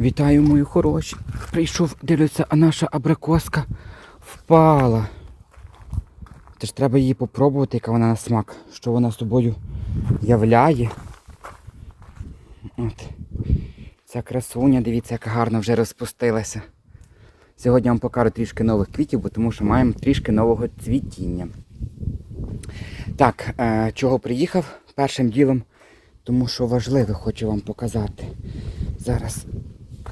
Вітаю, мої хороші. Прийшов, дивлюся, а наша абрикоска впала. Це ж треба її попробувати, яка вона на смак, що вона з собою являє. От. Ця красуня, дивіться, як гарно вже розпустилася. Сьогодні я вам покажу трішки нових квітів, бо тому що маємо трішки нового цвітіння. Так, е, чого приїхав першим ділом, тому що важливе хочу вам показати. Зараз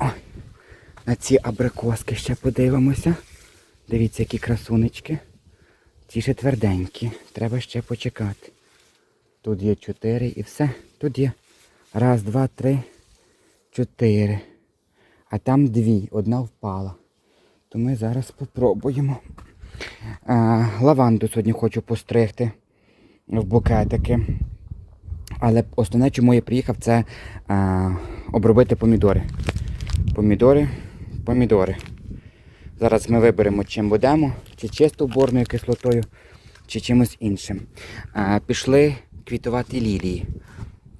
ой, на ці абрикоски ще подивимося. Дивіться, які красунечки. Ті ще тверденькі. Треба ще почекати. Тут є чотири і все. Тут є раз, два, три, чотири. А там дві. Одна впала. То ми зараз попробуємо. А, лаванду сьогодні хочу постригти в букетики. Але основне, чому я приїхав, це а, обробити помідори. Помідори, помідори. Зараз ми виберемо, чим будемо, чи чисто борною кислотою, чи чимось іншим. А, пішли квітувати лілії.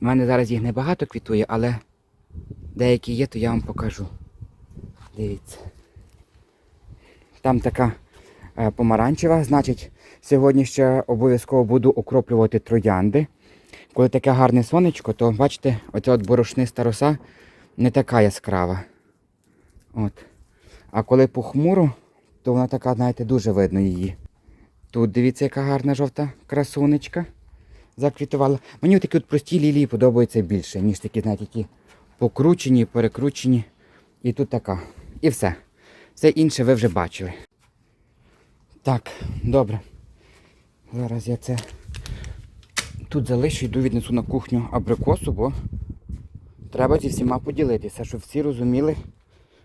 У мене зараз їх небагато квітує, але деякі є, то я вам покажу. Дивіться. Там така е, помаранчева, значить, сьогодні ще обов'язково буду окроплювати троянди. Коли таке гарне сонечко, то бачите, оця от борошниста роса не така яскрава. От. А коли похмуро, то вона така, знаєте, дуже видно її. Тут дивіться, яка гарна жовта красунечка заквітувала. Мені такі от прості лілії подобаються більше, ніж такі, знаєте, які покручені, перекручені. І тут така. І все. Все інше ви вже бачили. Так, добре. Зараз я це тут залишу, йду віднесу на кухню абрикосу, бо треба зі всіма поділитися, щоб всі розуміли,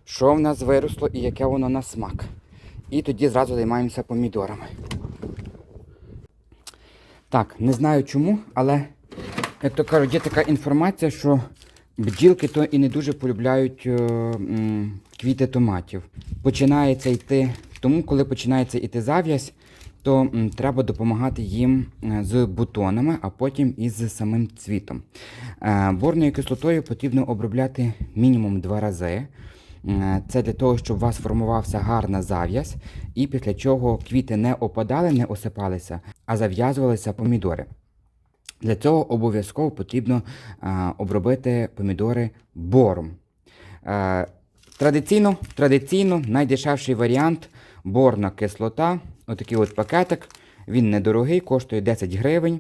що в нас виросло і яке воно на смак. І тоді зразу займаємося помідорами. Так, не знаю чому, але, як то кажуть, є така інформація, що бджілки то і не дуже полюбляють е, м, квіти томатів. Починається йти, тому коли починається йти зав'язь, то м, треба допомагати їм е, з бутонами, а потім із самим цвітом. Е, борною кислотою потрібно обробляти мінімум два рази. Е, Це для того, щоб у вас формувався гарна зав'язь, і після чого квіти не опадали, не осипалися, а зав'язувалися помідори. Для цього обов'язково потрібно е, обробити помідори бором. Е, традиційно, традиційно найдешевший варіант борна кислота. Отакий от пакетик. Він недорогий, коштує 10 гривень.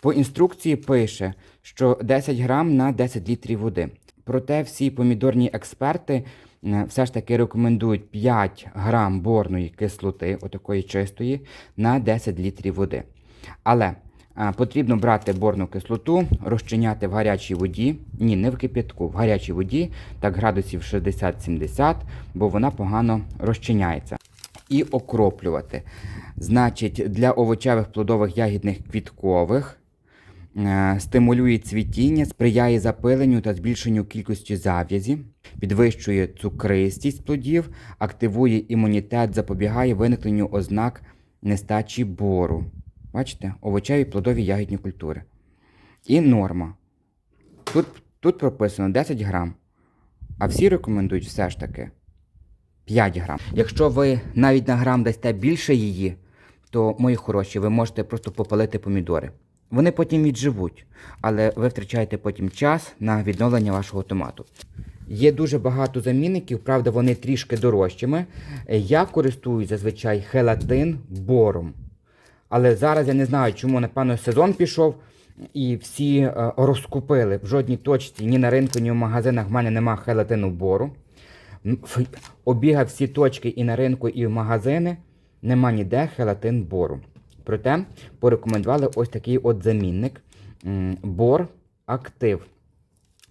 По інструкції пише, що 10 грам на 10 літрів води. Проте всі помідорні експерти е, все ж таки рекомендують 5 грам борної кислоти, отакої чистої, на 10 літрів води. Але потрібно брати борну кислоту, розчиняти в гарячій воді, ні, не в кип'ятку, в гарячій воді, так градусів 60-70, бо вона погано розчиняється. І окроплювати. Значить, для овочевих, плодових, ягідних, квіткових е, стимулює цвітіння, сприяє запиленню та збільшенню кількості зав'язі, підвищує цукристість плодів, активує імунітет, запобігає виникненню ознак нестачі бору. Бачите, овочеві, плодові, ягідні культури. І норма. Тут, тут прописано 10 грам. А всі рекомендують все ж таки 5 грам. Якщо ви навіть на грам дасте більше її, то, мої хороші, ви можете просто попалити помідори. Вони потім відживуть, але ви втрачаєте потім час на відновлення вашого томату. Є дуже багато замінників, правда, вони трішки дорожчими. Я користуюсь зазвичай хелатин бором. Але зараз я не знаю, чому, напевно, сезон пішов і всі е, розкупили. В жодній точці, ні на ринку, ні в магазинах в мене нема хелатину бору. Обігав всі точки і на ринку, і в магазини. Нема ніде хелатин бору. Проте порекомендували ось такий от замінник. Бор актив.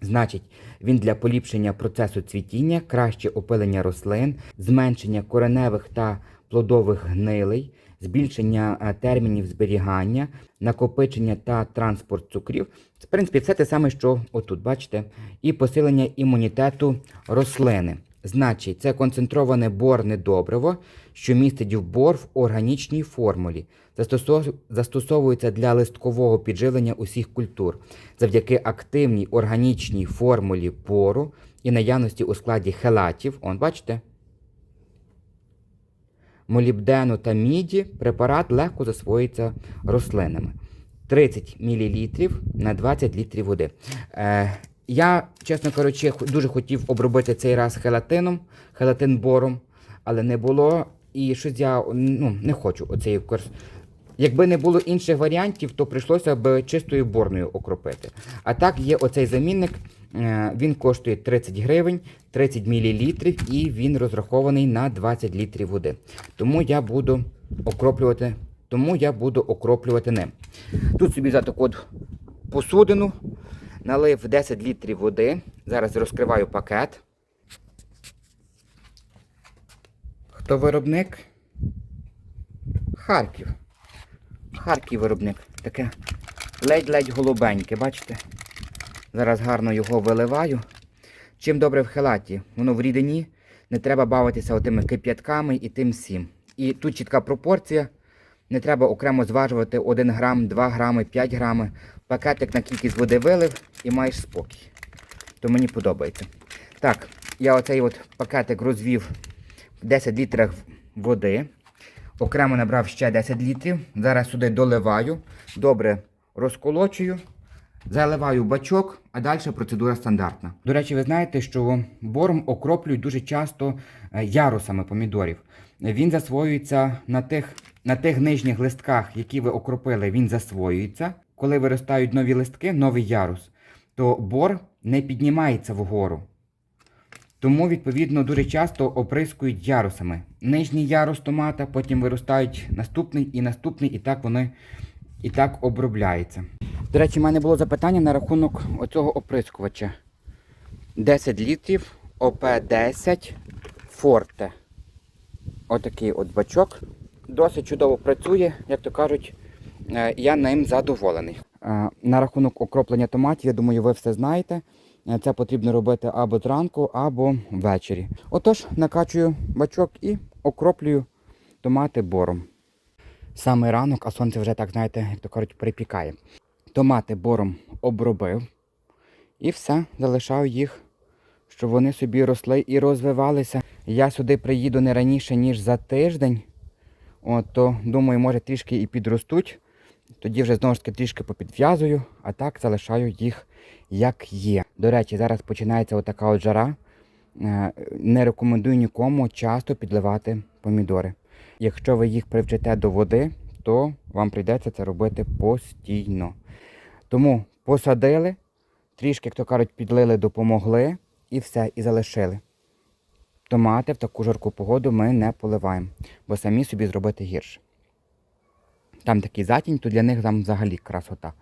Значить, він для поліпшення процесу цвітіння, краще опилення рослин, зменшення кореневих та плодових гнилей, збільшення е, термінів зберігання, накопичення та транспорт цукрів. В принципі, все те саме, що отут, бачите, і посилення імунітету рослини. Значить, це концентроване борне добриво, що містить бор в органічній формулі. Застосовується для листкового підживлення усіх культур завдяки активній органічній формулі бору і наявності у складі хелатів. Он, бачите? Молібдену та міді препарат легко засвоюється рослинами. 30 мл на 20 літрів води. Е, я, чесно кажучи, дуже хотів обробити цей раз хелатином, хелатин-бором, але не було. І щось я ну, не хочу оцей курс. Якби не було інших варіантів, то прийшлося б чистою борною окропити. А так є оцей замінник. е, Він коштує 30 гривень, 30 мл, і він розрахований на 20 літрів води. Тому я буду окроплювати, тому я буду окроплювати ним. Тут собі за таку от посудину налив 10 літрів води. Зараз розкриваю пакет. Хто виробник? Харків. Харків виробник. Таке ледь-ледь голубеньке, бачите? Зараз гарно його виливаю. Чим добре в хелаті? Воно в рідині, не треба бавитися отими кип'ятками і тим всім. І тут чітка пропорція. Не треба окремо зважувати 1 грам, 2 грами, 5 грами. Пакетик на кількість води вилив і маєш спокій. То мені подобається. Так, я оцей от пакетик розвів 10 літрах води. Окремо набрав ще 10 літрів. Зараз сюди доливаю, добре розколочую, заливаю бачок, а далі процедура стандартна. До речі, ви знаєте, що бором окроплюють дуже часто е, ярусами помідорів. Він засвоюється на тих, на тих нижніх листках, які ви окропили, він засвоюється. Коли виростають нові листки, новий ярус, то бор не піднімається вгору. Тому, відповідно, дуже часто оприскують ярусами. Нижній ярус томата, потім виростають наступний і наступний, і так вони і так обробляються. До речі, в мене було запитання на рахунок оцього оприскувача. 10 літрів ОП10 Форте. Отакий от бачок. Досить чудово працює, як то кажуть, е, я ним задоволений. Е, На рахунок окроплення томатів, я думаю, ви все знаєте. Е, Це потрібно робити або зранку, або ввечері. Отож, накачую бачок і окроплюю томати бором. Саме ранок, а сонце вже так, знаєте, як то кажуть, припікає. Томати бором обробив і все, залишав їх, щоб вони собі росли і розвивалися. Я сюди приїду не раніше, ніж за тиждень. От, то, думаю, може трішки і підростуть. Тоді вже знову ж таки трішки попідв'язую, а так залишаю їх як є. До речі, зараз починається отака от жара. Е, Не рекомендую нікому часто підливати помідори. Якщо ви їх привчите до води, то вам прийдеться це робити постійно. Тому посадили, трішки, як то кажуть, підлили, допомогли і все, і залишили. Томати в таку жарку погоду ми не поливаємо, бо самі собі зробити гірше. Там такий затінь, то для них там взагалі красота.